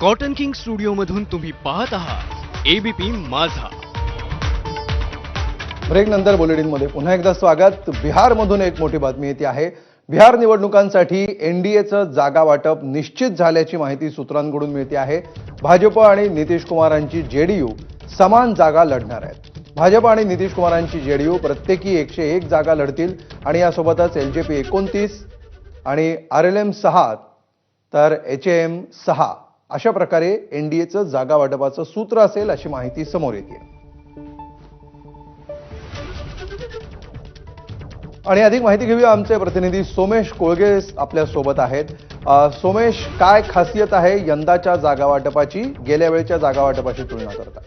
Cotton king studio मधून तुम्ही पाहत आहात. एबीपी माझा. ब्रेक नंतर बुलेटिनमध्ये पुन्हा एकदा स्वागत. बिहारमधून एक मोठी बातमी येते आहे. बिहार निवडणुकांसाठी एनडीएचं जागा वाटप निश्चित झाल्याची माहिती सूत्रांकडून मिळते आहे. भाजप आणि नितीश कुमारांची जेडीयू समान जागा लढणार आहेत. भाजप आणि नितीश कुमारांची जेडीयू प्रत्येकी एकशे एक जागा लढतील आणि यासोबतच एल जे पी एकोणतीस आणि आर एल एम सहा तर एच एम सहा. अशा प्रकारे एनडीएचं जागा वाटपाचं सूत्र असेल अशी माहिती समोर येते. आणि अधिक माहिती घेऊया आमचे प्रतिनिधी सोमेश कोळगे आपल्यासोबत आहेत. सोमेश काय खासियत आहे यंदाच्या जागा वाटपाची गेल्या वेळच्या जागा वाटपाची तुलना करता?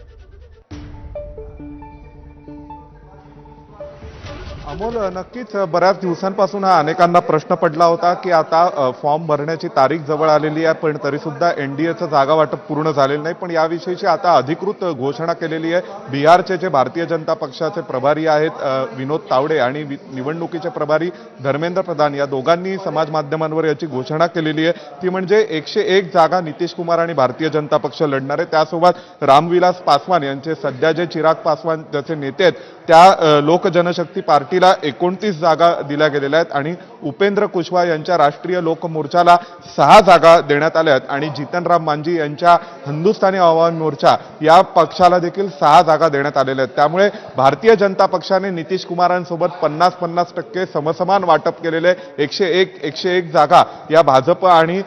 अमोल नक्कीच बऱ्याच दिवसांपासून हा अनेकांना प्रश्न पडला होता की आता फॉर्म भरण्याची तारीख जवळ आलेली आहे पण तरीसुद्धा एन डी एचं जागा वाटप पूर्ण झालेलं नाही. पण याविषयीची आता अधिकृत घोषणा केलेली आहे. बिहारचे जे भारतीय जनता पक्षाचे प्रभारी आहेत विनोद तावडे आणि वि- निवडणुकीचे प्रभारी धर्मेंद्र प्रधान या दोघांनी समाज माध्यमांवर याची घोषणा केलेली आहे. ती म्हणजे एकशे एक जागा नितीश कुमार आणि भारतीय जनता पक्ष लढणार. आहे त्यासोबत रामविलास पासवान यांचे सध्या जे चिराग पासवान ज्याचे नेते आहेत त्या लोक जनशक्ती पार्टीला एकोणतीस जागा दिल्या गेलेल्या आहेत आणि उपेंद्र कुशवाहा यांच्या राष्ट्रीय लोक मोर्चाला सहा जागा देण्यात आल्या आहेत आणि जितनराम मांझी यांच्या हिंदुस्थानी आवाम मोर्चा या पक्षाला देखील सहा जागा देण्यात आलेल्या आहेत. त्यामुळे भारतीय जनता पक्षाने नितीश कुमारांसोबत पन्नास पन्नास टक्के समसमान वाटप केलेले एकशे एक एकशे एक जागा या भाजप आणि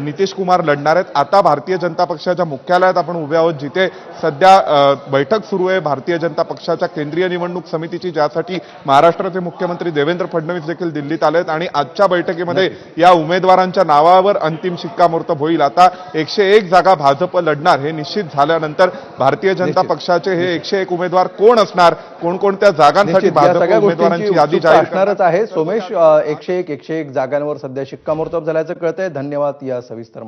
नितीश कुमार लढणार आहेत. आता भारतीय जनता पक्षाच्या मुख्यालयात आपण उभे आहोत जिथे सध्या बैठक सुरू आहे. भारतीय जनता पक्षाच्या केंद्रीय निवडणूक समितीची ज्यासाठी महाराष्ट्राचे मुख्यमंत्री देवेंद्र फडणवीस देखील दिल्लीत आलेत आणि आजच्या बैठकीमध्ये या उमेदवारांच्या नावावर अंतिम शिक्कामोर्तब होईल. आता एकशे एक जागा भाजप लढणार हे निश्चित झाल्यानंतर भारतीय जनता. पक्षाचे हे एकशे एक उमेदवार कोण असणार? कोणकोणत्या जागांसाठी भाजप उमेदवारांची यादी जाहीर करणार? असणारच आहे. सोमेश एकशे एक एकशे एक जागांवर सध्या शिक्कामोर्तब झाल्याचं कळतंय. धन्यवाद या सविस्तर